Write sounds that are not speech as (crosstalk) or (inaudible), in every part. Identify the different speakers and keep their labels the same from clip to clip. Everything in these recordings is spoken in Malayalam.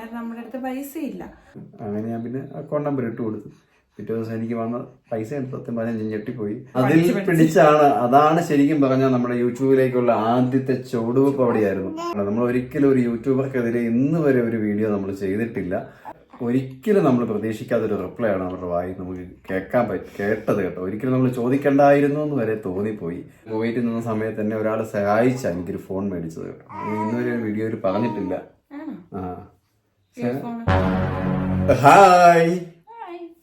Speaker 1: അന്നേരം നമ്മുടെ അടുത്ത് പൈസ ഇല്ല
Speaker 2: അങ്ങനെ ഞാൻ പിന്നെ അക്കൗണ്ട് നമ്പർ ഇട്ട് കൊടുത്തു. പിറ്റേ ദിവസം എനിക്ക് വന്ന പൈസ എടുത്ത് സത്യം പറഞ്ഞാൽ ഞെട്ടിപ്പോയി. അതിൽ പിടിച്ചാണ് അതാണ് ശരിക്കും പറഞ്ഞാൽ നമ്മുടെ യൂട്യൂബിലേക്കുള്ള ആദ്യത്തെ ചുവടുവെപ്പ് അവിടെയായിരുന്നു. നമ്മൾ ഒരിക്കലും ഒരു യൂട്യൂബർക്കെതിരെ ഇന്ന് വരെ ഒരു വീഡിയോ നമ്മൾ ചെയ്തിട്ടില്ല. ഒരിക്കലും നമ്മൾ പ്രതീക്ഷിക്കാത്തൊരു റിപ്ലൈ ആണ് അവരുടെ വായി നമുക്ക് കേൾക്കാൻ പറ്റി കേട്ടത് കേട്ടോ. ഒരിക്കലും നമ്മൾ ചോദിക്കണ്ടായിരുന്നു എന്ന് വരെ തോന്നിപ്പോയി. പോയിട്ട് നിന്ന സമയത്ത് തന്നെ ഒരാളെ സഹായിച്ച എനിക്കൊരു ഫോൺ മേടിച്ചത് കേട്ടോ. ഇന്നുവരെ ഒരു വീഡിയോയിൽ പറഞ്ഞിട്ടില്ല. ആ. ഹായ്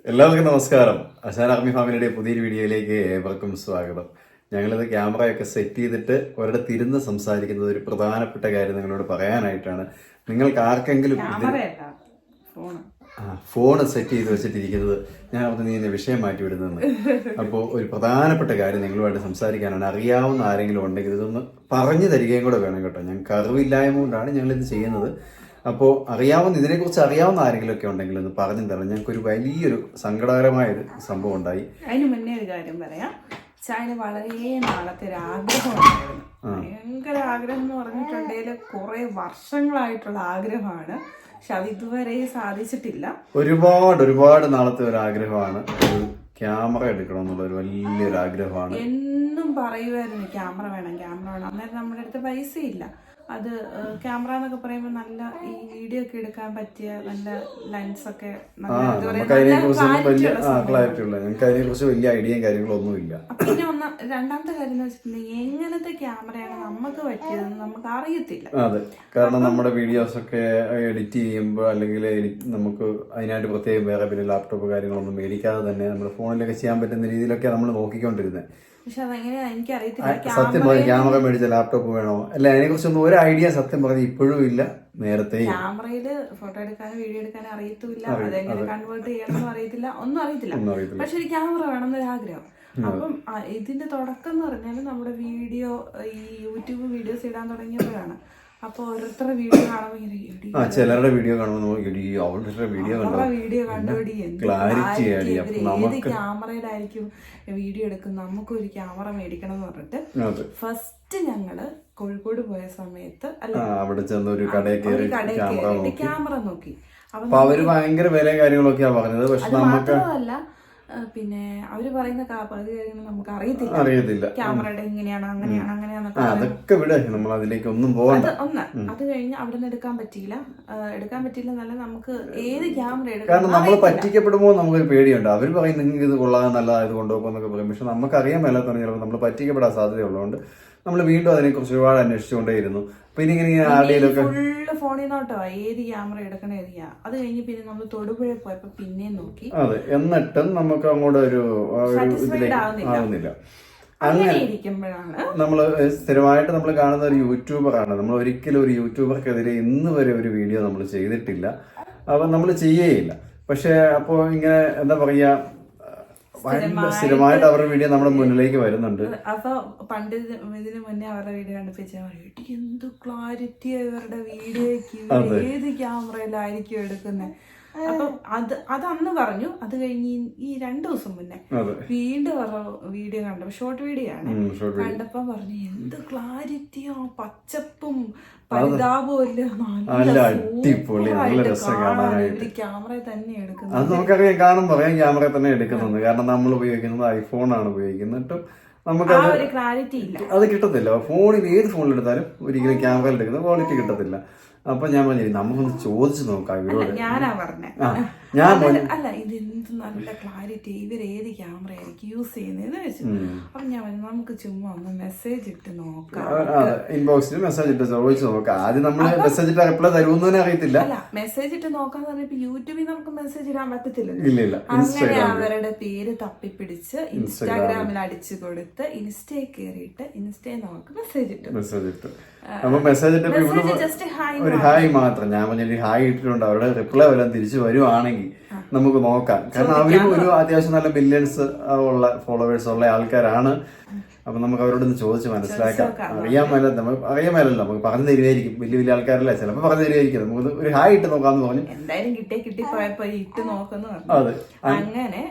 Speaker 2: എല്ലാവർക്കും നമസ്കാരം. അശാൻ ആർമി ഫാമിലിയുടെ പുതിയൊരു വീഡിയോയിലേക്ക് ഏവർക്കും സ്വാഗതം. ഞങ്ങളിത് ക്യാമറയൊക്കെ സെറ്റ് ചെയ്തിട്ട് ഒരിടത്ത് ഇരുന്ന് സംസാരിക്കുന്നത് ഒരു പ്രധാനപ്പെട്ട കാര്യം നിങ്ങളോട് പറയാനായിട്ടാണ്. നിങ്ങൾക്ക് ആർക്കെങ്കിലും ഫോൺ സെറ്റ് ചെയ്ത് വെച്ചിട്ടിരിക്കുന്നത് ഞാൻ അവിടെ നീ എന്നെ വിഷയം മാറ്റി വിടുന്നതെന്ന് അപ്പോൾ ഒരു പ്രധാനപ്പെട്ട കാര്യം നിങ്ങളുമായിട്ട് സംസാരിക്കാനാണ്. അറിയാവുന്ന ആരെങ്കിലും ഉണ്ടെങ്കിൽ ഇതൊന്ന് പറഞ്ഞു തരികയും കൂടെ വേണം കേട്ടോ. ഞങ്ങൾക്ക് അറിവില്ലായ്മ കൊണ്ടാണ് ഞങ്ങളിത് ചെയ്യുന്നത്. അപ്പോൾ അറിയാവുന്ന ഇതിനെക്കുറിച്ച് അറിയാവുന്ന ആരെങ്കിലും ഒക്കെ ഉണ്ടെങ്കിൽ ഒന്ന് പറഞ്ഞു തരണം. ഞങ്ങൾക്ക് ഒരു വലിയൊരു സങ്കടകരമായൊരു സംഭവം ഉണ്ടായി
Speaker 1: അതിന് മുന്നേ ഒരു കാര്യം പറയാം. ചായന് വളരെ നാളത്തെ ഒരു ആഗ്രഹമുണ്ടായിരുന്നു ഭയങ്കര ആഗ്രഹം എന്ന് പറഞ്ഞിട്ടുണ്ടെങ്കിൽ കുറെ വർഷങ്ങളായിട്ടുള്ള ആഗ്രഹമാണ്. പക്ഷെ അത് ഇതുവരെ സാധിച്ചിട്ടില്ല.
Speaker 2: ഒരുപാട് ഒരുപാട് നാളത്തെ ഒരു ആഗ്രഹമാണ്. ഒരു ക്യാമറ എടുക്കണം എന്നുള്ള ഒരു വലിയൊരു ആഗ്രഹമാണ്.
Speaker 1: എന്നും പറയുമായിരുന്നു ക്യാമറ വേണം ക്യാമറ വേണം. അന്നേരം നമ്മുടെ അടുത്ത് പൈസ ഇല്ല അത് ക്യാമറ എന്നൊക്കെ പറയുമ്പോൾ നല്ല ഈ വീഡിയോ ഒക്കെ എടുക്കാൻ പറ്റിയ നല്ല ലെൻസ് ഒക്കെ
Speaker 2: വലിയ ഐഡിയയും
Speaker 1: പിന്നെ ഒന്ന് രണ്ടാമത്തെ കാര്യം എന്ന് വെച്ചിട്ടുണ്ടെങ്കിൽ എങ്ങനത്തെ ക്യാമറയാണ് നമുക്ക് പറ്റിയതെന്ന് നമുക്ക് അറിയത്തില്ല.
Speaker 2: അതെ. കാരണം നമ്മുടെ വീഡിയോസ് ഒക്കെ എഡിറ്റ് ചെയ്യുമ്പോൾ അല്ലെങ്കിൽ നമുക്ക് അതിനായിട്ട് പ്രത്യേകം വേറെ പിന്നെ ലാപ്ടോപ്പ് കാര്യങ്ങളൊന്നും മേടിക്കാതെ തന്നെ നമ്മുടെ ഫോണിലൊക്കെ ചെയ്യാൻ പറ്റുന്ന രീതിയിലൊക്കെ നമ്മൾ നോക്കിക്കൊണ്ടിരുന്നത്
Speaker 1: പക്ഷെ അതെങ്ങനെയാ? എനിക്ക് അറിയത്തില്ല
Speaker 2: സത്യം പറഞ്ഞ ക്യാമറ മേടിച്ച ലാപ്ടോപ്പ് വേണോ? അല്ല അതിനെ കുറിച്ചൊന്നും ഒരു ഐഡിയ സത്യം പറഞ്ഞ ഇപ്പോഴും ഇല്ല നേരത്തെ
Speaker 1: ക്യാമറയിൽ ഫോട്ടോ എടുക്കാനും വീഡിയോ എടുക്കാനും അറിയത്തില്ല. അതെങ്ങനെ കൺവേർട്ട് ചെയ്യണമെന്നും അറിയത്തില്ല. ഒന്നും അറിയത്തില്ല. പക്ഷെ ഒരു ക്യാമറ വേണമെന്നൊരു ആഗ്രഹം അപ്പം ഇതിന്റെ തുടക്കം എന്ന് പറഞ്ഞാൽ നമ്മുടെ വീഡിയോ ഈ യൂട്യൂബ് വീഡിയോസ് ഇടാൻ തുടങ്ങിയപ്പോഴാണ്. അപ്പൊ ഓരോരുത്തരുടെ വീഡിയോ കാണുമ്പോൾ ഇങ്ങനെ
Speaker 2: ആ ചിലരുടെ വീഡിയോ കാണുമ്പോൾ അവരുടെ വീഡിയോ കണ്ടോ?
Speaker 1: അവരുടെ വീഡിയോ കണ്ടുപിടി
Speaker 2: നമുക്ക്
Speaker 1: ഒരു
Speaker 2: ആടി.
Speaker 1: ഏത് ക്യാമറയിലായിരിക്കും വീഡിയോ എടുക്കുന്നത് ക്യാമറ മേടിക്കണം എന്ന് പറഞ്ഞിട്ട് ഫസ്റ്റ് ഞങ്ങൾ കോഴിക്കോട് പോയ സമയത്ത്
Speaker 2: അവിടെ ചെന്ന് ഒരു കടയിൽ കയറി ക്യാമറ നോക്കി.
Speaker 1: അപ്പൊ
Speaker 2: അവർ ഭയങ്കര വില കാര്യങ്ങളൊക്കെയാ പറഞ്ഞത്. പക്ഷെ നമുക്ക്
Speaker 1: പിന്നെ അവർ പറയുന്ന പകുതി കാര്യങ്ങൾ നമുക്ക് അറിയത്തില്ല.
Speaker 2: അറിയത്തില്ല.
Speaker 1: ക്യാമറയുടെ ഇങ്ങനെയാണ് അങ്ങനെയാണ്
Speaker 2: അങ്ങനെയാണെന്നൊക്കെ അതൊക്കെ വിട്. നമ്മൾ അതിലേക്ക് ഒന്നും പോകണ്ട.
Speaker 1: ഒന്ന്. അത് കഴിഞ്ഞ് അവിടെ നിന്ന് എടുക്കാൻ പറ്റിയില്ല. എടുക്കാൻ പറ്റിയില്ല എന്നല്ല നമുക്ക് ഏത് ക്യാമറ എടുക്കാം
Speaker 2: കാരണം നമ്മൾ പറ്റിക്കപ്പെടുമ്പോൾ നമുക്കൊരു പേടിയുണ്ട്. അവർ പറയും നിങ്ങൾക്ക് ഇത് കൊള്ളാൻ നല്ലതായത് കൊണ്ടുപോകും എന്നൊക്കെ പറയും പക്ഷെ നമുക്ക് അറിയാൻ മേലാത്തതാണ് ചിലപ്പോൾ നമ്മൾ പറ്റിക്കപ്പെടാൻ സാധ്യതയുള്ളതുകൊണ്ട് നമ്മൾ വീണ്ടും അതിനെ അതിനെക്കുറിച്ച് ഒരുപാട് അന്വേഷിച്ചുകൊണ്ടേയിരുന്നു. പിന്നെ ഇങ്ങനെ ആരുടെയിലൊക്കെ
Speaker 1: ഫുള്ള് ഫോണിൽ നോട്ടോ ഏത് ക്യാമറ എടുക്കണ ഏത് അത് കഴിഞ്ഞ് പിന്നെ നമ്മൾ തൊടുപുഴ പോയപ്പോ പിന്നെ നോക്കി.
Speaker 2: അതെ എന്നിട്ടും നമുക്ക് അങ്ങോട്ട് ഒരു
Speaker 1: ആവുന്നില്ല. അങ്ങനെ
Speaker 2: നമ്മൾ സ്ഥിരമായിട്ട് നമ്മൾ കാണുന്ന ഒരു യൂട്യൂബറാണ്. നമ്മൾ ഒരിക്കലും ഒരു യൂട്യൂബർക്കെതിരെ ഇന്ന് വരെ ഒരു വീഡിയോ നമ്മൾ ചെയ്തിട്ടില്ല. അപ്പൊ നമ്മൾ ചെയ്യേയില്ല. പക്ഷെ അപ്പോൾ ഇങ്ങനെ എന്താ പറയാ സ്ഥിരമായിട്ട് അവരുടെ വീഡിയോ നമ്മുടെ മുന്നിലേക്ക് വരുന്നുണ്ട്.
Speaker 1: അപ്പൊ പണ്ട് ഇത് ഇതിന് മുന്നേ അവരുടെ വീഡിയോ കണ്ടപ്പോ എന്ത് ക്ലാരിറ്റി ഇവരുടെ വീഡിയോക്ക് ഏത് ക്യാമറയിലായിരിക്കും എടുക്കുന്നത് അപ്പം അത് അത് അന്ന് പറഞ്ഞു. അത് കഴിഞ്ഞ് ഈ- രണ്ടു ദിവസം മുന്നേ വീണ്ടും വീഡിയോ കണ്ടപ്പോ ഷോർട്ട് വീഡിയോ ആണ്. കണ്ടപ്പോ പറഞ്ഞു എന്ത് ക്ലാരിറ്റിയോ പച്ചപ്പും
Speaker 2: അത്. നമുക്കറിയാം കാണും പറയാം ക്യാമറ തന്നെ എടുക്കുന്നുണ്ട് കാരണം നമ്മൾ ഉപയോഗിക്കുന്നത് ഐഫോൺ ഉപയോഗിക്കുന്നത്. എന്നിട്ടും
Speaker 1: നമുക്ക് ക്ലാരിറ്റി
Speaker 2: അത് കിട്ടത്തില്ല. ഫോണിൽ ഏത് ഫോണിൽ എടുത്താലും ഒരിക്കലും ക്യാമറയിൽ എടുക്കുന്ന ക്വാളിറ്റി കിട്ടത്തില്ല. അപ്പൊ ഞാൻ പറഞ്ഞു നമുക്കൊന്ന് ചോദിച്ചു നോക്കാം ഇവരോട്
Speaker 1: ഞാനാ പറഞ്ഞേ.
Speaker 2: ഞാൻ
Speaker 1: അല്ല ഇത് എന്ത് നല്ല ക്ലാരിറ്റി ഇവർ ഏത് ക്യാമറ ആയിരിക്കും യൂസ് ചെയ്യുന്നതെന്ന് വെച്ചു അപ്പൊ ഞാൻ പറഞ്ഞു നമുക്ക് ചുമ്മാ ഒന്ന് മെസ്സേജ് ഇട്ട് നോക്കാം.
Speaker 2: ഇൻബോക്സിൽ മെസ്സേജ് ഇട്ട് ചോദിച്ചു നോക്കാം. ആദ്യം നമ്മൾ മെസ്സേജ് ഇട്ട് റിപ്ലൈ തരുമെന്ന് തന്നെ അറിയത്തില്ല.
Speaker 1: അല്ല മെസ്സേജ് ഇട്ട് നോക്കാന്ന് പറഞ്ഞപ്പോ യൂട്യൂബിൽ നമുക്ക് മെസ്സേജ് ഇടാൻ
Speaker 2: പറ്റത്തില്ല
Speaker 1: അങ്ങനെ അവരുടെ പേര് തപ്പിപ്പിടിച്ച് ഇൻസ്റ്റാഗ്രാമിൽ അടിച്ചു കൊടുത്ത് ഇൻസ്റ്റയിൽ കയറിയിട്ട് ഇൻസ്റ്റയിൽ നമുക്ക് മെസ്സേജ് ഇട്ടു.
Speaker 2: മെസ്സേജ് ഇട്ട്. അപ്പൊ മെസ്സേജ് ഒരു ഹായ് മാത്രം. ഞാൻ പറഞ്ഞ ഹായ് ഇട്ടിട്ടുണ്ട്. അവരുടെ റിപ്ലൈ വല്ലതും തിരിച്ചു വരുവാണെങ്കിൽ നമുക്ക് നോക്കാം. കാരണം അവരും ഒരു അത്യാവശ്യം നല്ല ബില്യൺസ് ഉള്ള ഫോളോവേഴ്സ് ഉള്ള ആൾക്കാരാണ്. അപ്പൊ നമുക്ക് അവരോടൊന്ന് ചോദിച്ച് മനസ്സിലാക്കാം. അറിയാൻ മേല നമ്മൾ അറിയാൻ മേലല്ലോ. നമുക്ക് പറഞ്ഞു തരുമായിരിക്കും വലിയ വലിയ ആൾക്കാരല്ലേ? ചിലപ്പോൾ പറഞ്ഞു തരുമായിരിക്കും നമുക്ക് ഒരു ഹായ് ഇട്ട് നോക്കാന്ന് പറഞ്ഞു.
Speaker 1: എന്തായാലും കിട്ടിയ കിട്ടി പോയപ്പോ ഇട്ട് നോക്കുന്നു പറഞ്ഞു.
Speaker 2: അതെ.
Speaker 1: അങ്ങനെ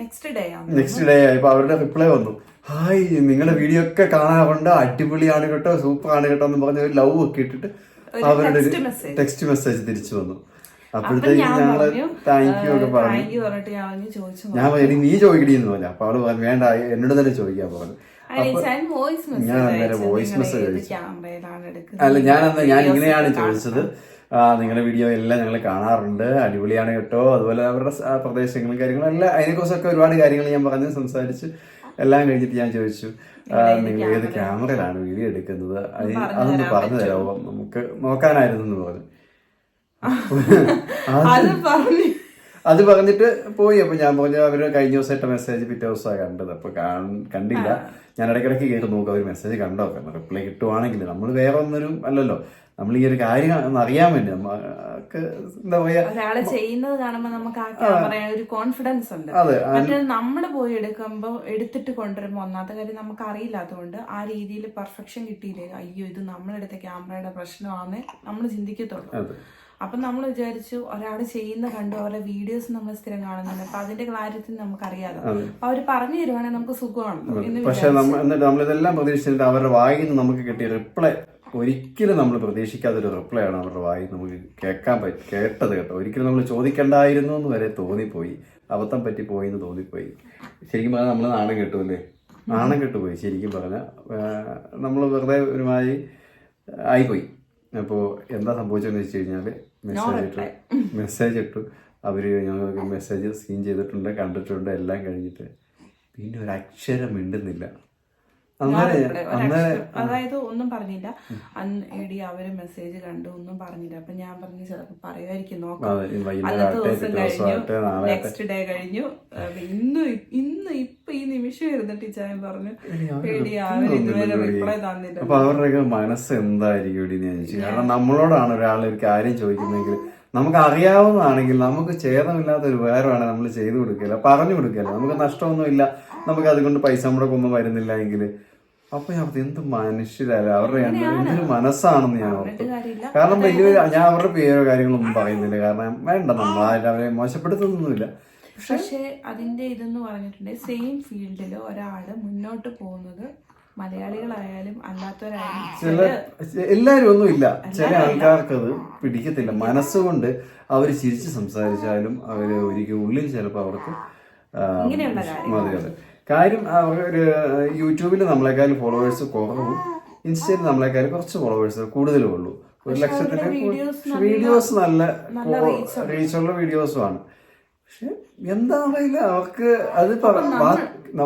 Speaker 1: നെക്സ്റ്റ് ഡേ
Speaker 2: നെക്സ്റ്റ് ഡേ ആയപ്പോ അവരുടെ റിപ്ലൈ വന്നു. ഹായ് നിങ്ങളുടെ വീഡിയോ ഒക്കെ കാണാറുണ്ട് അടിപൊളിയാണ് കേട്ടോ സൂപ്പർ ആണ് കേട്ടോ എന്ന് പറഞ്ഞ ഒരു ലവ് ഒക്കെ ഇട്ടിട്ട് അവരുടെ. ടെക്സ്റ്റ് മെസ്സേജ് തിരിച്ചു വന്നു.
Speaker 1: അപ്പൊ
Speaker 2: അപ്പോഴത്തേക്ക്
Speaker 1: ഞങ്ങൾ
Speaker 2: താങ്ക് യു ഒക്കെ പറഞ്ഞു.
Speaker 1: ഞാൻ പറഞ്ഞു
Speaker 2: നീ ചോദിക്കണീന്ന് പറഞ്ഞു. അപ്പൊ അവൾ പറഞ്ഞു വേണ്ട എന്നോട് തന്നെ ചോദിക്കാൻ പറഞ്ഞു. ഞാൻ അന്നേരം വോയിസ്
Speaker 1: മെസ്സേജ്
Speaker 2: അല്ല ഞാൻ അന്ന് ഞാൻ ഇങ്ങനെയാണ് ചോദിച്ചത്. നിങ്ങളുടെ വീഡിയോ എല്ലാം ഞങ്ങൾ കാണാറുണ്ട്. അടിപൊളിയാണ് കേട്ടോ. അതുപോലെ അവരുടെ പ്രദേശങ്ങളും കാര്യങ്ങളും എല്ലാം അതിനെക്കുറിച്ചൊക്കെ ഒരുപാട് കാര്യങ്ങൾ ഞാൻ പറഞ്ഞ് സംസാരിച്ച് എല്ലാം കഴിഞ്ഞിട്ട് ഞാൻ ചോദിച്ചു. നിങ്ങൾ ഏത് ക്യാമറയിലാണ് വീഡിയോ എടുക്കുന്നത്? അത് അതൊന്ന് പറഞ്ഞു തരാമോ നമുക്ക് നോക്കാനായിരുന്നു എന്ന് പറഞ്ഞു. (laughs)
Speaker 1: അത് പറഞ്ഞു.
Speaker 2: അത് പറഞ്ഞിട്ട് പോയി. അപ്പൊ ഞാൻ പറഞ്ഞു അവർ കഴിഞ്ഞ ദിവസം ഇട്ട മെസ്സേജ് പിറ്റേ ദിവസമാണ് കണ്ടത്. അപ്പൊ കണ്ടില്ല. ഞാൻ ഇടയ്ക്കിടയ്ക്ക് കേട്ട് നോക്കുക അവർ മെസ്സേജ് കണ്ടോ? റിപ്ലൈ കിട്ടുവാണെങ്കിൽ നമ്മൾ വേറെ ഒന്നും അല്ലല്ലോ. നമ്മൾ ഈ ഒരു കാര്യം ഒന്ന് അറിയാൻ വേണ്ടി നമുക്ക് എന്താ പറയാ
Speaker 1: ഒരാളെ ചെയ്യുന്നത് കാണുമ്പോ നമുക്ക് ആ ഒരു കോൺഫിഡൻസ് ഉണ്ട്. മറ്റേ നമ്മൾ പോയി എടുക്കുമ്പോ എടുത്തിട്ട് കൊണ്ടുവരുമ്പോ ഒന്നാമത്തെ കാര്യം നമുക്ക് അറിയില്ലാത്തതുകൊണ്ട് ആ രീതിയിൽ പെർഫെക്ഷൻ കിട്ടിയില്ലേ? അയ്യോ ഇത് നമ്മളെടുത്ത ക്യാമറയുടെ പ്രശ്നമാണെന്ന് നമ്മൾ ചിന്തിക്കത്തുള്ളൂ. അപ്പൊ നമ്മൾ വിചാരിച്ചു ഒരാൾ ചെയ്യുന്ന കണ്ടു അവരുടെ വീഡിയോസ് നമ്മൾ സ്ഥിരം കാണുന്നുണ്ട്. അപ്പൊ അതിന്റെ ക്ലാരിറ്റി നമുക്ക് അറിയാതെ അപ്പൊ അവർ പറഞ്ഞു തരുവാണെങ്കിൽ നമുക്ക് സുഖമാണ്
Speaker 2: പക്ഷെ എന്നിട്ട് നമ്മളിതെല്ലാം പ്രതീക്ഷിച്ചിട്ട് അവരുടെ വായിന്ന് നിന്ന് നമുക്ക് കിട്ടിയ റിപ്ലൈ ഒരിക്കലും നമ്മൾ പ്രതീക്ഷിക്കാത്തൊരു റിപ്ലൈ ആണ് അവരുടെ വായി നമുക്ക് കേൾക്കാൻ പറ്റി കേട്ടത് കേട്ടോ. ഒരിക്കലും നമ്മൾ ചോദിക്കണ്ടായിരുന്നു എന്ന് വരെ തോന്നിപ്പോയി. അബദ്ധം പറ്റി പോയി എന്ന് തോന്നിപ്പോയി. ശരിക്കും പറഞ്ഞാൽ നമ്മൾ നാണം കെട്ടു അല്ലേ? നാണം കെട്ടുപോയി ശരിക്കും പറഞ്ഞാൽ. നമ്മൾ വെറുതെ ഒരുമാതിരി ആയിപ്പോയി. അപ്പോൾ എന്താ സംഭവിച്ചതെന്ന് വെച്ച് കഴിഞ്ഞാൽ മെസ്സേജ് ഇട്ടു. മെസ്സേജ് ഇട്ടു. അവർ ഞങ്ങൾക്ക് മെസ്സേജ് സീൻ ചെയ്തിട്ടുണ്ട് കണ്ടിട്ടുണ്ട് എല്ലാം കഴിഞ്ഞിട്ട്. പിന്നെ ഒരു അക്ഷരം മിണ്ടുന്നില്ല.
Speaker 1: അതായത് ഒന്നും പറഞ്ഞില്ല. അന്ന് എടി അവർ മെസ്സേജ് കണ്ടു ഒന്നും പറഞ്ഞില്ല. അപ്പൊ ഞാൻ പറഞ്ഞു ചിലപ്പോ പറയുമായിരിക്കും നോക്കാം. അന്നത്തെ ദിവസം കഴിഞ്ഞു. നെക്സ്റ്റ് ഡേ കഴിഞ്ഞു. ഇന്ന് ഇന്ന് ഇപ്പൊ ഈ നിമിഷം ഇരുന്നിട്ട് ചായ പറഞ്ഞു. എടി അവർ ഇതുവരെ റിപ്ലൈ തന്നില്ല
Speaker 2: അപ്പൊ അവരുടെയൊക്കെ മനസ്സ് എന്തായിരിക്കും കാരണം നമ്മളോടാണ് ഒരാൾ ഒരു കാര്യം ചോദിക്കുന്നതെങ്കിൽ നമുക്ക് അറിയാവുന്നതാണെങ്കിൽ നമുക്ക് ഛേദമില്ലാത്ത ഒരു ഉപകാരമാണ് നമ്മൾ ചെയ്തു കൊടുക്കില്ല പറഞ്ഞു കൊടുക്കില്ല നമുക്ക് നഷ്ടമൊന്നുമില്ല. നമുക്ക് അതുകൊണ്ട് പൈസ മുടക്കൊന്നും വരുന്നില്ല എങ്കിൽ. അപ്പൊ ഞാൻ എന്ത് മനുഷ്യരല്ല അവരുടെ എന്തൊരു മനസ്സാണെന്ന് ഞാൻ ഓർത്തു. കാരണം വലിയ ഞാൻ അവരുടെ പേരോ കാര്യങ്ങളൊന്നും പറയുന്നില്ല. കാരണം വേണ്ട നമ്മൾ അവരെ മോശപ്പെടുത്തുന്നൊന്നുമില്ല.
Speaker 1: പക്ഷെ അതിന്റെ ഇതെന്ന് പറഞ്ഞിട്ടുണ്ടെങ്കിൽ സെയിം ഫീൽഡിൽ ഒരാൾ മുന്നോട്ട് പോകുന്നത് മലയാളികളായാലും അല്ലാത്തവരായാലും
Speaker 2: ചില എല്ലാരും ഒന്നും ഇല്ല. ചില ആൾക്കാർക്ക് അത് പിടിക്കത്തില്ല. മനസ്സുകൊണ്ട് അവർ ചിരിച്ച് സംസാരിച്ചാലും അവർ ഒരിക്കലും ഉള്ളിൽ ചിലപ്പോൾ അവർക്ക് അതെ അതെ കാര്യം അവർ ഒരു യൂട്യൂബിൽ നമ്മളെക്കാൾ ഫോളോവേഴ്സ് കുറവും ഇൻസ്റ്റയിൽ നമ്മളെക്കാൾ കുറച്ച് ഫോളോവേഴ്സ് കൂടുതലും ഉള്ളൂ. ഒരു ലക്ഷത്തിന്റെ വീഡിയോസ് നല്ല റീച്ചുള്ള വീഡിയോസുമാണ് പക്ഷെ എന്താ അറിയില്ല. അവർക്ക് അത്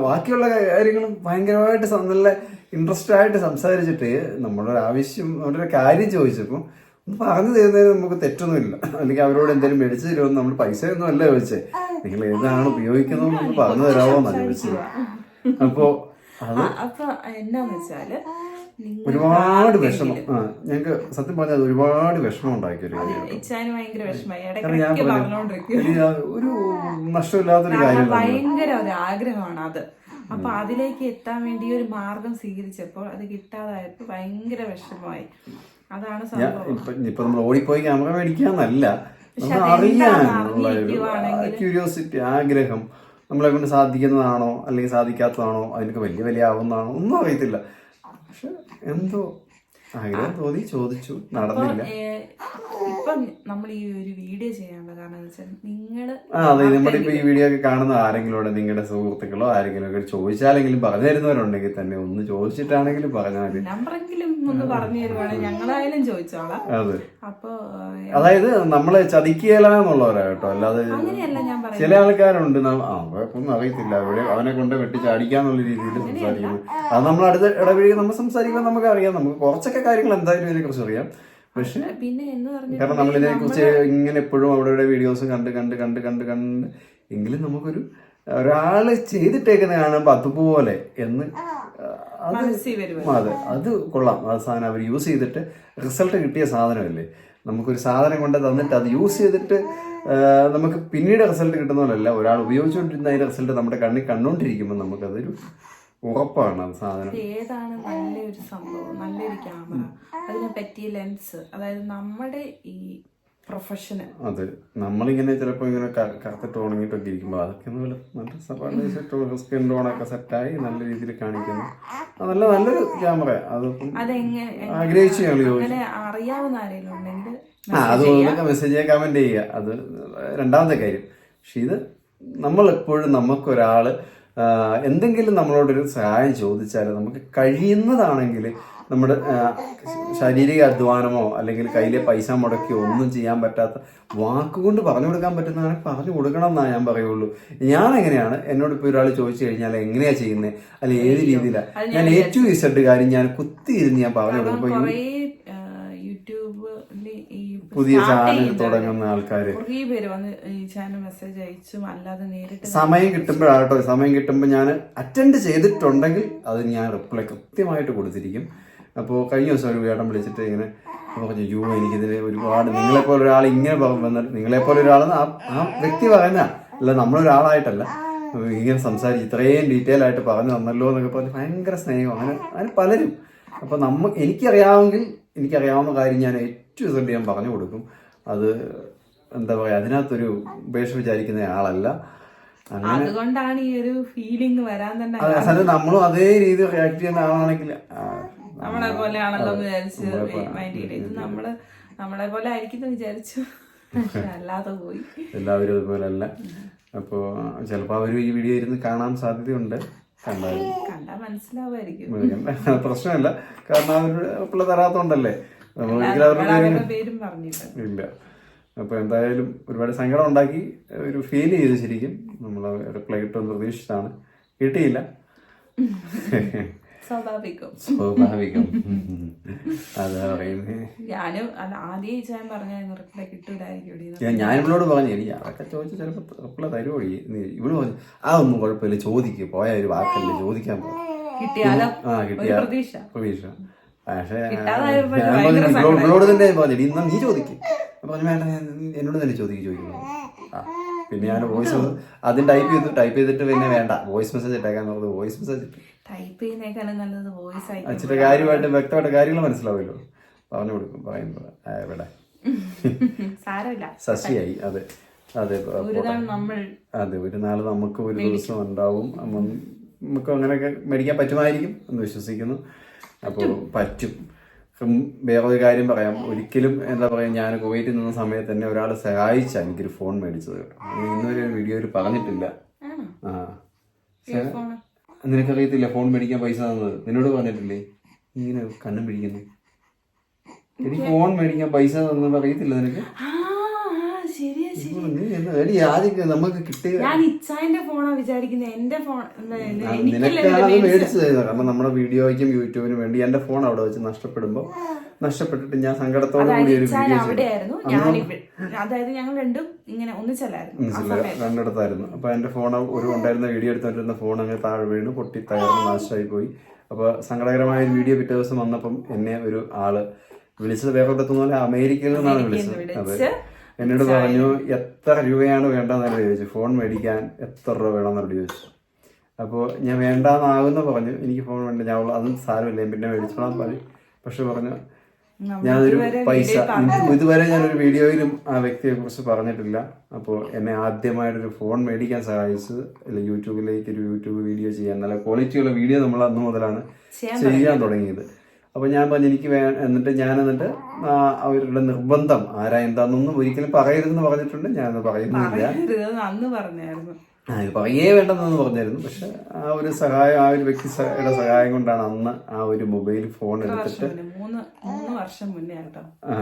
Speaker 2: ബാക്കിയുള്ള കാര്യങ്ങളും ഭയങ്കരമായിട്ട് നല്ല ഇൻട്രസ്റ്റ് ആയിട്ട് സംസാരിച്ചിട്ട് നമ്മുടെ ഒരു ആവശ്യം നമ്മുടെ ഒരു കാര്യം ചോദിച്ചപ്പോൾ പറഞ്ഞു തരുന്നതിന് നമുക്ക് തെറ്റൊന്നുമില്ല. അല്ലെങ്കിൽ അവരോട് എന്തെങ്കിലും മേടിച്ചു തരുമെന്ന് നമ്മൾ പൈസ ഒന്നും അല്ല ചോദിച്ചേ. നിങ്ങൾ ഏതാണ് ഉപയോഗിക്കുന്നതെന്ന് പറഞ്ഞു തരാമോ എന്നാണ് ചോദിച്ചത്. അപ്പോ അത്
Speaker 1: ആ, അപ്പൊ എന്നാന്ന് വെച്ചാൽ
Speaker 2: ഒരുപാട് വിഷമം. ആ ഞങ്ങൾക്ക് സത്യം പറഞ്ഞാൽ ഒരുപാട് വിഷമം ഉണ്ടാക്കിയ ഒരു നഷ്ടമില്ലാത്തൊരു കാര്യമാണ്
Speaker 1: ഭയങ്കര ഒരു ആഗ്രഹമാണ് അത്. അപ്പൊ അതിലേക്ക് എത്താൻ വേണ്ടി ഒരു മാർഗം സ്വീകരിച്ചപ്പോൾ അത് കിട്ടാതായപ്പോ ഭയങ്കര വിഷമമായി. അതാണ് സംഭവം.
Speaker 2: ഇപ്പൊ നമ്മൾ ഓടിപ്പോയി ക്യാമറ മേടിക്കാന്നല്ല. അറിയാനുള്ള ക്യൂരിയോസിറ്റി ആഗ്രഹം നമ്മളെ കൊണ്ട് സാധിക്കുന്നതാണോ അല്ലെങ്കിൽ സാധിക്കാത്തതാണോ അതിനൊക്കെ വലിയ വലിയ ആവുന്നതാണോ ഒന്നും അറിയത്തില്ല. പക്ഷെ എന്തോ? ആഗ്രഹം തോന്നി ചോദിച്ചു. നടന്നില്ല.
Speaker 1: ഇപ്പം നമ്മൾ ഈ ഒരു വീഡിയോ ചെയ്യാനുള്ള കാരണം നിങ്ങൾ വെച്ചാൽ
Speaker 2: അതെ നമ്മുടെ ഇപ്പൊ ഈ വീഡിയോ ഒക്കെ കാണുന്ന ആരെങ്കിലും നിങ്ങളുടെ സുഹൃത്തുക്കളോ ആരെങ്കിലും ഒക്കെ ചോദിച്ചാലെങ്കിലും പറഞ്ഞു തരുന്നവരുണ്ടെങ്കിൽ തന്നെ ഒന്ന് ചോദിച്ചിട്ടാണെങ്കിലും പറഞ്ഞാൽ
Speaker 1: നമ്പറെങ്കിലും ഒന്ന് പറഞ്ഞു തരുവാണെങ്കിൽ ഞങ്ങളായാലും ചോദിച്ചോളാം.
Speaker 2: അതെ.
Speaker 1: അപ്പൊ
Speaker 2: അതായത് നമ്മളെ ചതിക്കുകയില്ല കേട്ടോ. അല്ലാതെ
Speaker 1: അങ്ങനെയല്ല ഞാൻ പറയുന്നത്.
Speaker 2: ചില ആൾക്കാരുണ്ട് കുഴപ്പമൊന്നും അറിയത്തില്ല. അവിടെ അവനെ കൊണ്ട് വെട്ടി ചാടിക്കാന്നുള്ള രീതിയിൽ സംസാരിക്കുന്നു. അത് നമ്മൾ അടുത്ത ഇടവഴി നമ്മൾ സംസാരിക്കുമ്പോൾ നമുക്ക് അറിയാം നമുക്ക് കുറച്ചൊക്കെ കാര്യങ്ങൾ എന്തായാലും ഇതിനെ കുറിച്ച് അറിയാം. പക്ഷെ
Speaker 1: പിന്നെ എന്ന് പറഞ്ഞു
Speaker 2: കാരണം നമ്മൾ ഇതിനെ കുറിച്ച് ഇങ്ങനെ എപ്പോഴും അവിടെ വീഡിയോസ് കണ്ട് കണ്ട് കണ്ട് കണ്ട് കണ്ട് എങ്കിലും നമുക്കൊരു ഒരാൾ ചെയ്തിട്ടേക്കുന്ന കാണുമ്പോൾ അതുപോലെ എന്ന് അത് അതെ. അത് കൊള്ളാം. ആ സാധനം അവർ യൂസ് ചെയ്തിട്ട് റിസൾട്ട് കിട്ടിയ സാധനമല്ലേ? നമുക്കൊരു സാധനം കൊണ്ട് തന്നിട്ട് അത് യൂസ് ചെയ്തിട്ട് നമുക്ക് പിന്നീട് റിസൾട്ട് കിട്ടുന്ന പോലെയല്ല. ഒരാൾ ഉപയോഗിച്ചുകൊണ്ടിരുന്ന അതിന്റെ റിസൾട്ട് നമ്മുടെ കണ്ണിൽ കണ്ടുകൊണ്ടിരിക്കുമ്പോൾ നമുക്കതൊരു ഉറപ്പാണ് അത് സാധനം.
Speaker 1: ഏതാണ് നല്ലൊരു സംഭവം? നല്ലൊരു ക്യാമറ അതിനെ പറ്റിയ ലെൻസ് അതായത് നമ്മുടെ ഈ പ്രൊഫഷന്
Speaker 2: അതെ. നമ്മളിങ്ങനെ ചിലപ്പോൾ ഇങ്ങനെ കറുത്തിട്ട് ഉണങ്ങിയിട്ടൊക്കെ ഇരിക്കുമ്പോൾ അതൊക്കെ നല്ല നല്ല സ്കിൻ ടോണൊക്കെ സെറ്റായി നല്ല രീതിയിൽ കാണിക്കുന്നു. അതല്ല നല്ല നല്ലൊരു ക്യാമറ അതിപ്പം ആഗ്രഹിച്ചു
Speaker 1: അറിയാവുന്ന ആരെങ്കിലും ഉണ്ടെങ്കിൽ
Speaker 2: ആ അതുകൊണ്ടൊക്കെ മെസ്സേജ് കമന്റ് ചെയ്യുക അത് രണ്ടാമത്തെ കാര്യം. പക്ഷെ ഇത് നമ്മൾ എപ്പോഴും നമുക്കൊരാൾ ആ, എന്തെങ്കിലും നമ്മളോടൊരു സഹായം ചോദിച്ചാൽ നമുക്ക് കഴിയുന്നതാണെങ്കിൽ നമ്മുടെ ശാരീരിക അധ്വാനമോ അല്ലെങ്കിൽ കയ്യിലെ പൈസ മുടക്കിയോ ഒന്നും ചെയ്യാൻ പറ്റാത്ത വാക്കുകൊണ്ട് പറഞ്ഞു കൊടുക്കാൻ പറ്റുന്നതാണെങ്കിൽ പറഞ്ഞു കൊടുക്കണം എന്നാ ഞാൻ പറയുള്ളൂ. ഞാൻ എങ്ങനെയാണ് എന്നോട് ഇപ്പോൾ ഒരാൾ ചോദിച്ചു കഴിഞ്ഞാൽ എങ്ങനെയാ ചെയ്യുന്നത് അല്ലെ ഏത് രീതിയിലാണ് ഞാൻ ഏറ്റവും ഇസഡ് കാര്യം ഞാൻ കുത്തി ഇരുന്ന് ഞാൻ പറഞ്ഞു കൊടുക്കും.
Speaker 1: യൂട്യൂബിൽ ഈ
Speaker 2: പുതിയ ചാനൽ തുടങ്ങുന്ന ആൾക്കാര്. സമയം കിട്ടുമ്പോഴാട്ടോ സമയം കിട്ടുമ്പോൾ ഞാൻ അറ്റൻഡ് ചെയ്തിട്ടുണ്ടെങ്കിൽ അത് ഞാൻ റിപ്ലൈ കൃത്യമായിട്ട് കൊടുത്തിരിക്കും. അപ്പോൾ കഴിഞ്ഞ ദിവസം ഒരു വേടം വിളിച്ചിട്ട് ഇങ്ങനെ പറഞ്ഞു യു എനിക്കിതിന് ഒരുപാട് നിങ്ങളെപ്പോലെ ഒരാൾ ഇങ്ങനെ വന്നിട്ട് നിങ്ങളെപ്പോലെ ഒരാൾ ആ ആ വ്യക്തി പറയുന്ന അല്ല നമ്മളൊരാളായിട്ടല്ല. ഇങ്ങനെ സംസാരിച്ച് ഇത്രയും ഡീറ്റെയിൽ ആയിട്ട് പറഞ്ഞു തന്നല്ലോ എന്നൊക്കെ പറഞ്ഞ് ഭയങ്കര സ്നേഹം. അങ്ങനെ അങ്ങനെ പലരും. അപ്പോൾ നമ്മ എനിക്കറിയാമെങ്കിൽ എനിക്കറിയാവുന്ന കാര്യം ഞാൻ ഏറ്റവും ശ്രദ്ധ ഞാൻ പറഞ്ഞു കൊടുക്കും. അത് എന്താ പറയുക അതിനകത്തൊരു ഉപേക്ഷ വിചാരിക്കുന്ന ആളല്ല.
Speaker 1: അതുകൊണ്ടാണ് ഈ ഒരു ഫീലിംഗ് വരാൻ തന്നെ
Speaker 2: നമ്മളും അതേ രീതിയിൽ റിയാക്ട് ചെയ്യുന്ന ആളാണെങ്കിൽ
Speaker 1: നമ്മളെ പോലെ ആണല്ലോ എന്ന് വിചാരിച്ച് മൈൻഡ് ചെയ്യില്ല ഇത് നമ്മൾ നമ്മളെ പോലെ ആയിരിക്കും വിചാരിച്ചു. അല്ലാതെ പോയി.
Speaker 2: എല്ലാവരും അതുപോലെ അല്ല അപ്പോൾ ചിലപ്പോൾ അവർ ഈ വീഡിയോ ഇരുന്ന് കാണാൻ സാധ്യതയുണ്ട്. പ്രശ്നമില്ല. കാരണം അവരുടെ റിപ്ലൈ തരാത്തോണ്ടല്ലേ ഇല്ല. അപ്പൊ എന്തായാലും ഒരുപാട് സങ്കടം ഉണ്ടാക്കി ഒരു ഫീൽ ചെയ്ത് ശരിക്കും. നമ്മൾ റിപ്ലൈ കിട്ടുമെന്ന് പ്രതീക്ഷിച്ചാണ് കിട്ടിയില്ല. (laughs)
Speaker 1: സ്വാഭാവികം.
Speaker 2: സ്വാഭാവികം. അതാ പറയുന്നത്
Speaker 1: ഞാനും അല്ല ആദ്യം ഈ ഞാൻ പറഞ്ഞായിരുന്നു റിപ്ലൈ കിട്ടൂലായിരിക്കും
Speaker 2: ഞാൻ ഇവളോട് പറഞ്ഞു എനിക്ക് അതൊക്കെ ചോദിച്ചാൽ ചിലപ്പോൾ റിപ്ലൈ തരുമോ ഇവൾ പറഞ്ഞു അതൊന്നും കുഴപ്പമില്ല ചോദിക്കുക പോയ ഒരു വാക്കല്ല ചോദിക്കാൻ പോ.
Speaker 1: കിട്ടിയാലോ?
Speaker 2: ആ കിട്ടിയ
Speaker 1: പ്രതീക്ഷ.
Speaker 2: പക്ഷേ പറഞ്ഞു, ഇവളോട് തന്നെ പറഞ്ഞു ഇന്നാ നീ ചോദിക്കും. പറഞ്ഞു വേണ്ട എന്നോട് തന്നെ ചോദിക്കും ചോദിക്കുന്നു. ആ പിന്നെ ഞാൻ വോയിസ് ആദ്യം ടൈപ്പ് ചെയ്തു ടൈപ്പ് ചെയ്തിട്ട് പിന്നെ വേണ്ട. വോയിസ് മെസ്സേജ് ഇട്ടേക്കാൻ പറഞ്ഞത് വോയിസ് മെസ്സേജ് ഇട്ടു.
Speaker 1: ടൈപ്പ് ചെയ്യുന്നേക്കാളും നല്ലത് വോയിസ് ആയിട്ട്
Speaker 2: കാര്യമായിട്ട് വ്യക്തമായിട്ട് കാര്യങ്ങൾ മനസ്സിലാവുമല്ലോ. പറഞ്ഞു കൊടുക്കും പറയുന്നത് ഇവിടെ
Speaker 1: സാരമില്ല.
Speaker 2: ശശിയായി അതെ. അതെ അതെ ഒരു നാൾ നമുക്ക് ഒരു ദിവസം ഉണ്ടാവും. നമുക്ക് അങ്ങനെയൊക്കെ മേടിക്കാൻ പറ്റുമായിരിക്കും എന്ന് വിശ്വസിക്കുന്നു. അപ്പോൾ പറ്റും. വേറെ വേറൊരു കാര്യം പറയാം. ഒരിക്കലും എന്താ പറയുക ഞാൻ കുവൈറ്റിൽ നിന്ന സമയത്ത് തന്നെ ഒരാൾ സഹായിച്ച എനിക്കൊരു ഫോൺ മേടിച്ചത്. ഇന്നുവരെ വീഡിയോയിൽ പറഞ്ഞിട്ടില്ല. ആ? നിനക്കറിയത്തില്ല ഫോൺ മേടിക്കാൻ പൈസ തന്നത്. നിന്നോട് പറഞ്ഞിട്ടില്ലേ? ഇങ്ങനെ കണ്ണും പിടിക്കുന്നു. എനിക്ക് ഫോൺ മേടിക്കാൻ പൈസ തന്നത് അറിയത്തില്ല നിനക്ക്? എടി ആദ്യം നമുക്ക് കിട്ടിയ
Speaker 1: ഞാൻ ഇച്ചായന്റെ ഫോണാ വിചാരിക്കുന്നത് എന്റെ ഫോൺ
Speaker 2: നിനക്കാണ് മേടിച്ചത്? കാരണം നമ്മുടെ വീഡിയോയ്ക്കും യൂട്യൂബിനും വേണ്ടി എന്റെ ഫോൺ അവിടെ വെച്ച് നഷ്ടപ്പെടുമ്പോൾ നഷ്ടപ്പെട്ടിട്ട് ഞാൻ സങ്കടത്തോടെ കൂടി ഒരു വീഡിയോ
Speaker 1: അവിടെയായിരുന്നു ഞാൻ അതായത് ഞങ്ങൾ രണ്ടും ഇങ്ങനെ ഒന്നിച്ചല്ലായിരുന്നു
Speaker 2: രണ്ടിടത്തായിരുന്നു. അപ്പൊ എന്റെ ഫോൺ ഒരു ഉണ്ടായിരുന്ന വീഡിയോ എടുത്തോണ്ടിരുന്ന ഫോൺ അങ്ങനെ താഴെ വീണ് പൊട്ടി തകർന്ന് നാശമായി പോയി. അപ്പൊ സങ്കടകരമായ ഒരു വീഡിയോ പിറ്റേ ദിവസം വന്നപ്പം എന്നെ ഒരു ആൾ വിളിച്ചത് വേറെ പോലെ അമേരിക്കയിൽ നിന്നാണ് വിളിച്ചത്. അതെ. എന്നോട് പറഞ്ഞു എത്ര രൂപയാണ് വേണ്ടതെന്ന് ചോദിച്ചു. ഫോൺ മേടിക്കാൻ എത്ര രൂപ വേണമെന്നോട് ചോദിച്ചു. അപ്പോൾ ഞാൻ വേണ്ടാന്നാകുന്ന പറഞ്ഞു. എനിക്ക് ഫോൺ വേണ്ട ഞാൻ അതും സാരമില്ല പിന്നെ മേടിച്ചോളാൻ പറഞ്ഞു. പക്ഷെ പറഞ്ഞു ഞാനൊരു പൈസ ഇത് ഇതുവരെ ഞാനൊരു വീഡിയോയിലും ആ വ്യക്തിയെ കുറിച്ച് പറഞ്ഞിട്ടില്ല. അപ്പോൾ എന്നെ ആദ്യമായിട്ടൊരു ഫോൺ മേടിക്കാൻ സഹായിച്ചത് അല്ല യൂട്യൂബിലേക്ക് ഒരു യൂട്യൂബ് വീഡിയോ ചെയ്യാൻ നല്ല ക്വാളിറ്റിയുള്ള വീഡിയോ നമ്മൾ അന്ന് മുതലാണ് ചെയ്യാൻ തുടങ്ങിയത്. അപ്പോൾ ഞാൻ പറഞ്ഞു എനിക്ക് വേ എന്നിട്ട് ഞാൻ എന്നിട്ട് അവരുടെ നിർബന്ധം ആരാ എന്താണെന്നൊന്നും ഒരിക്കലും പറയരുതെന്ന് പറഞ്ഞിട്ടുണ്ട്. ഞാനത് പറയുന്നില്ല. പറയേ വേണ്ടെന്ന് പറഞ്ഞായിരുന്നു. പക്ഷെ ആ ഒരു സഹായം ആ ഒരു വ്യക്തിയുടെ സഹായം കൊണ്ടാണ് അന്ന് ആ ഒരു മൊബൈൽ ഫോൺ എടുത്തിട്ട്
Speaker 1: മൂന്ന് വർഷം മുന്നേ കേട്ടോ
Speaker 2: ആ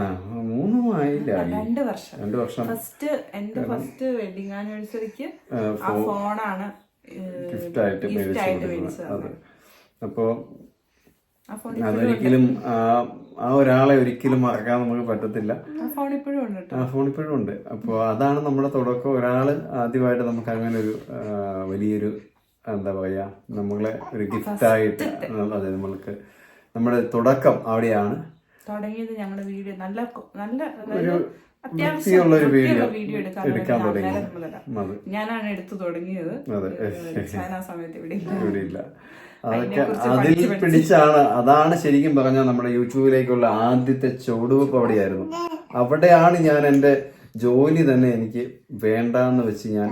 Speaker 2: മൂന്നും ആയില്ല.
Speaker 1: രണ്ട് വർഷം.
Speaker 2: രണ്ടു വർഷം.
Speaker 1: ഫസ്റ്റ് എന്റെ ഫസ്റ്റ് വെഡിങ് ആനിവേഴ്സറിക്ക് ഫോണാണ്
Speaker 2: ഗിഫ്റ്റ് ആയിട്ട്
Speaker 1: മേടിച്ചത്.
Speaker 2: അതെ. അപ്പോ
Speaker 1: ആ ഫോൺ
Speaker 2: അതൊരിക്കലും ആ ഒരാളെ ഒരിക്കലും മറക്കാൻ നമുക്ക് പറ്റത്തില്ല.
Speaker 1: ആ ഫോൺ ഇപ്പോഴും ഉണ്ട്
Speaker 2: അപ്പോൾ അതാണ് നമ്മുടെ തുടക്കം. ഒരാൾ ആദ്യമായിട്ട് നമുക്ക് അങ്ങനെ ഒരു വലിയൊരു എന്താ പറയാ നമ്മളെ ഒരു ഗിഫ്റ്റായിട്ട് അതെ നമ്മൾക്ക് നമ്മുടെ തുടക്കം അവിടെയാണ്.
Speaker 1: തുടങ്ങിയത് ഞങ്ങളുടെ വീട്. നല്ല നല്ല
Speaker 2: വൃത്തിയുള്ള ഒരു വീഡിയോ
Speaker 1: എടുക്കാൻ തുടങ്ങി ഞാനാണ് എടുത്തു തുടങ്ങിയത്. ആ സമയത്ത് ഇവിടെ ഇല്ല.
Speaker 2: അതൊക്കെ അതിൽ പിടിച്ചാണ്. അതാണ് ശരിക്കും പറഞ്ഞ നമ്മുടെ യൂട്യൂബിലേക്കുള്ള ആദ്യത്തെ ചുവടുവെപ്പ് അവിടെയായിരുന്നു. അവിടെയാണ് ഞാൻ എന്റെ ജോലി തന്നെ എനിക്ക് വേണ്ടാന്ന് വെച്ച് ഞാൻ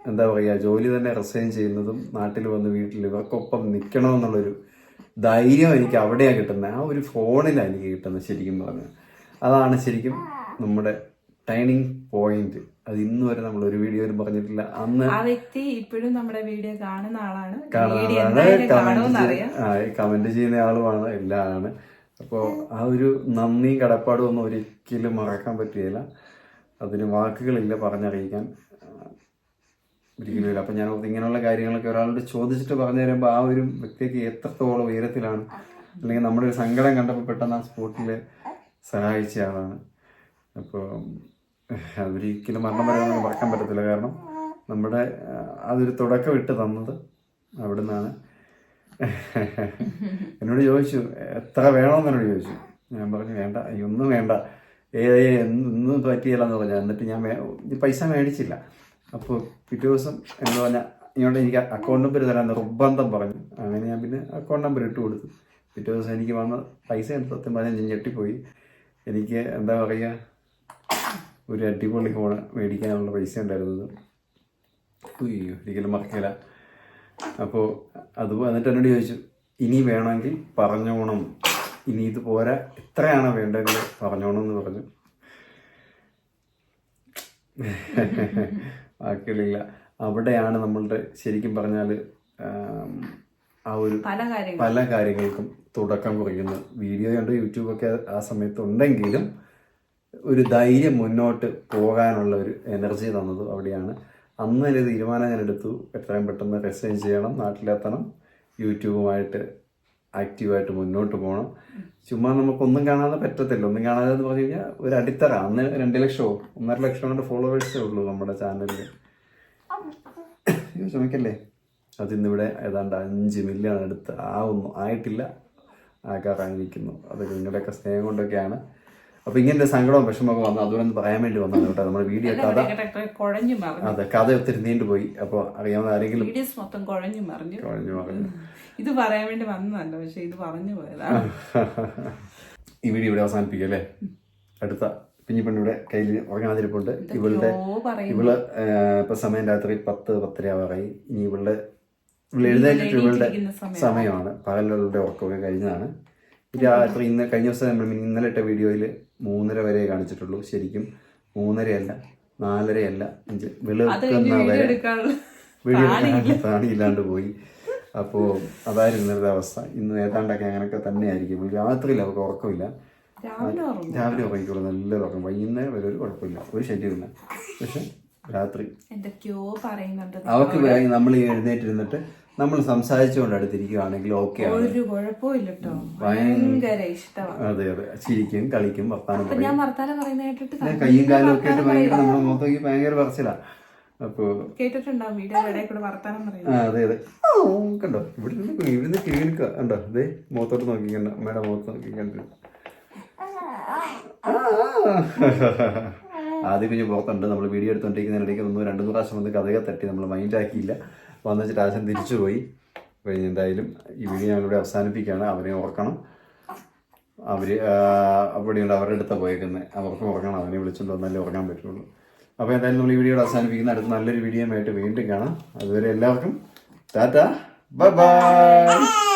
Speaker 2: എന്താ പറയുക ജോലി തന്നെ റിസൈൻ ചെയ്യുന്നതും നാട്ടിൽ വന്ന് വീട്ടിൽ ഇവർക്കൊപ്പം നിൽക്കണമെന്നുള്ളൊരു ധൈര്യം എനിക്ക് അവിടെയാണ് കിട്ടുന്നത്. ആ ഒരു ഫോണിലാണ് എനിക്ക് കിട്ടുന്നത് ശരിക്കും പറഞ്ഞാൽ. അതാണ് ശരിക്കും നമ്മുടെ ടൈനിങ് പോയിന്റ് അത് ഇന്ന് വരെ നമ്മൾ ഒരു വീഡിയോയിലും പറഞ്ഞിട്ടില്ല. അന്ന്
Speaker 1: ആ വ്യക്തി ഇപ്പോഴും നമ്മുടെ വീഡിയോ കാണുന്ന ആളാണ്. വീഡിയോ എന്തായാലും
Speaker 2: കമന്റ് ചെയ്യുന്ന ആളുമാണ് എല്ലാമാണ് അപ്പോൾ ആ ഒരു നന്ദിയും കടപ്പാടും ഒന്നും ഒരിക്കലും മറക്കാൻ പറ്റുകയില്ല. അതിന് വാക്കുകളില്ല പറഞ്ഞറിയിക്കാൻ. ഒരിക്കലും ഇല്ല. അപ്പം ഞാൻ ഇങ്ങനെയുള്ള കാര്യങ്ങളൊക്കെ ഒരാളോട് ചോദിച്ചിട്ട് പറഞ്ഞു തരുമ്പോൾ ആ ഒരു വ്യക്തിക്ക് എത്രത്തോളം ഉയരത്തിലാണ്. അല്ലെങ്കിൽ നമ്മുടെ ഒരു സങ്കടം കണ്ടപ്പോൾ പെട്ടെന്ന് ആ സ്പോട്ടിൽ സഹായിച്ച ആളാണ്. അപ്പോൾ അതൊരിക്കലും മരണം വരെ മറക്കാൻ പറ്റത്തില്ല. കാരണം നമ്മുടെ അതൊരു തുടക്കം ഇട്ട് തന്നത് അവിടെ നിന്നാണ് എന്നോട് ചോദിച്ചു എത്ര വേണമെന്ന് എന്നോട് ചോദിച്ചു. ഞാൻ പറഞ്ഞു വേണ്ട ഒന്നും വേണ്ട. ഏ ഏ, ഒന്നും പറ്റിയില്ല എന്ന് പറഞ്ഞു. എന്നിട്ട് ഞാൻ പൈസ മേടിച്ചില്ല. അപ്പോൾ പിറ്റേ ദിവസം എന്ന് പറഞ്ഞാൽ ഇങ്ങോട്ട് എനിക്ക് അക്കൗണ്ട് നമ്പർ തരാൻ നിർബന്ധം പറഞ്ഞു. അങ്ങനെ ഞാൻ പിന്നെ അക്കൗണ്ട് നമ്പർ ഇട്ട് കൊടുത്തു. പിറ്റേ ദിവസം എനിക്ക് വന്ന പൈസ സത്യം പറഞ്ഞാൽ ഞാൻ ഞെട്ടിപ്പോയി. എനിക്ക് എന്താ പറയുക ഒരു അടിപൊളി ഫോൺ മേടിക്കാനുള്ള പൈസ ഉണ്ടായിരുന്നത്. അയ്യോ ഒരിക്കലും മറക്കില്ല. അപ്പോൾ അത് എന്നിട്ട് എന്നോട് ചോദിച്ചു ഇനി വേണമെങ്കിൽ പറഞ്ഞോണം. ഇനി ഇത് പോരാ. എത്രയാണ് വേണ്ടതെങ്കിൽ പറഞ്ഞോണം എന്ന് പറഞ്ഞു. ബാക്കിയുള്ള അവിടെയാണ് നമ്മളുടെ ശരിക്കും പറഞ്ഞാൽ ആ ഒരു
Speaker 1: പല
Speaker 2: കാര്യങ്ങൾക്കും തുടക്കം കുറയ്ക്കുന്നത് വീഡിയോ കണ്ട് യൂട്യൂബൊക്കെ ആ സമയത്ത് ഉണ്ടെങ്കിലും ഒരു ധൈര്യം മുന്നോട്ട് പോകാനുള്ള ഒരു എനർജി തന്നത് അവിടെയാണ്. അന്ന് തന്നെ തീരുമാനം ഞാൻ എടുത്തു. എത്രയും പെട്ടെന്ന് റെസൈൻ ചെയ്യണം നാട്ടിലെത്തണം യൂട്യൂബുമായിട്ട് ആക്റ്റീവായിട്ട് മുന്നോട്ട് പോകണം. ചുമ്മാ നമുക്കൊന്നും കാണാതെ പറ്റത്തില്ല. ഒന്നും കാണാതെ എന്ന് പറഞ്ഞു കഴിഞ്ഞാൽ ഒരു അടിത്തറ. അന്ന് രണ്ട് ലക്ഷമോ ഒന്നര ലക്ഷം കൊണ്ട് ഫോളോവേഴ്സേ ഉള്ളൂ നമ്മുടെ ചാനലിൽ ശ്രമിക്കല്ലേ അതിന്നിവിടെ ഏതാണ്ട് അഞ്ച് മില്യൺ അടുത്ത് ആവുന്നു. ആയിട്ടില്ല. ആകാറായിരിക്കുന്നു അത് നിങ്ങളുടെയൊക്കെ സ്നേഹം കൊണ്ടൊക്കെയാണ്. അപ്പോൾ ഇങ്ങനെ സങ്കടവും വിഷമമൊക്കെ വന്നു. അതുകൊണ്ട് പറയാൻ വേണ്ടി വന്നത് കേട്ടോ. നമ്മുടെ വീഡിയോ കഥ.
Speaker 1: കുഴഞ്ഞു
Speaker 2: അതെ കഥ ഒത്തിരി നീണ്ടുപോയി അപ്പോൾ അറിയാവുന്ന ആരെങ്കിലും
Speaker 1: വീഡിയോസ് മൊത്തം കുഴഞ്ഞു മറിഞ്ഞു.
Speaker 2: കുഴഞ്ഞു മറിഞ്ഞു.
Speaker 1: ഇത് പറയാൻ വേണ്ടി വന്നതല്ല പക്ഷെ ഇത് പറഞ്ഞു പോയതാണ്
Speaker 2: ഈ വീഡിയോ ഇവിടെ അവസാനിപ്പിക്കും അല്ലേ? അടുത്ത കുഞ്ഞിപ്പണ്ണിയുടെ കയ്യിൽ ഉറങ്ങാതിരിപ്പുണ്ട്. ഇവളുടെ ഇവൾ ഇപ്പൊ സമയം രാത്രി പത്ത് പത്തര ആവാറായി. ഇനി ഇവളുടെ ഇവൾ എഴുന്നേറ്റിട്ട് ഇവളുടെ സമയമാണ്. പകലുകളുടെ ഉറക്കമൊക്കെ കഴിഞ്ഞതാണ്. രാത്രി ഇന്ന് കഴിഞ്ഞ ദിവസം നമ്മൾ ഇന്നലെ ഇട്ട വീഡിയോയിൽ മൂന്നര വരെ കാണിച്ചിട്ടുള്ളൂ. ശരിക്കും മൂന്നരയല്ല നാലരയല്ല അഞ്ച് വെളുക്കുന്ന വരെ വീഡിയോ താണിയില്ലാണ്ട് പോയി. അപ്പോൾ അതായിരുന്നു ഇന്നത്തെ അവസ്ഥ. ഇന്ന് ഏതാണ്ടൊക്കെ അങ്ങനെയൊക്കെ തന്നെയായിരിക്കും. രാത്രിയിൽ അവർക്ക് ഉറക്കമില്ല.
Speaker 1: രാവിലെ ഉറങ്ങും.
Speaker 2: രാവിലെ ഉറങ്ങിക്കോളും. നല്ല ഉറക്കം. വൈകുന്നേരം വരെ ഒരു കുഴപ്പമില്ല. ഒരു ശല്യമില്ല പക്ഷെ രാത്രി അവർക്ക് നമ്മൾ എഴുന്നേറ്റിരുന്നിട്ട് നമ്മൾ സംസാരിച്ചുകൊണ്ട് അടുത്തിരിക്കുകയാണെങ്കിൽ ഓക്കെ
Speaker 1: ഒരു കുഴപ്പമില്ല കേട്ടോ ഭയങ്കര ഇഷ്ടമാണ്.
Speaker 2: അതെ അതെ. ചിരിക്കും കളിക്കും വർത്താനം പറയും.
Speaker 1: ഞാൻ വർത്താനം പറയുന്ന കേട്ടിട്ട്
Speaker 2: പിന്നെ കയ്യും കാലും ഒക്കെ ആയിട്ട് ഭയങ്കര നമ്മുടെ മുഖത്തേക്ക് ഭയങ്കര പറച്ചിലാ. അപ്പോ
Speaker 1: കേട്ടിട്ടുണ്ടാവും
Speaker 2: അതെ അതെ. കണ്ടോ? ഇവിടുന്ന് ഇവിടുന്ന് കേൾക്കുക കണ്ടോ? അതെ മുഖത്തോട്ട് നോക്കി കണ്ടോ? അമ്മയുടെ മുഖത്ത് നോക്കി കണ്ടു. ആദ്യം കുഞ്ഞ് പുറത്തുണ്ട് നമ്മൾ വീഡിയോ എടുത്തോണ്ടിരിക്കുന്നതിനിടയ്ക്ക് ഒന്ന് രണ്ടു പ്രാവശ്യം വന്ന് കഥയെ തട്ടി നമ്മൾ മൈൻഡ് ആക്കിയില്ല. വന്നു രാജൻ തിരിച്ചു പോയി അപ്പോൾ എന്തായാലും ഈ വീഡിയോ ഞങ്ങളിവിടെ അവസാനിപ്പിക്കുകയാണ്. അവനെ ഓർക്കണം. അവർ അവിടെയുണ്ട് അവരുടെ അടുത്താണ് പോയേക്കുന്നത് അവർക്ക് ഉറങ്ങണം അവനെ വിളിച്ചുകൊണ്ട് വന്നാലേ ഉറങ്ങാൻ പറ്റുള്ളൂ. അപ്പോൾ എന്തായാലും നമ്മൾ ഈ വീഡിയോ അവസാനിപ്പിക്കുന്ന അടുത്ത നല്ലൊരു വീഡിയോ ആയിട്ട് വീണ്ടും കാണാം. അതുവരെ എല്ലാവർക്കും ടാറ്റ. Bye bye.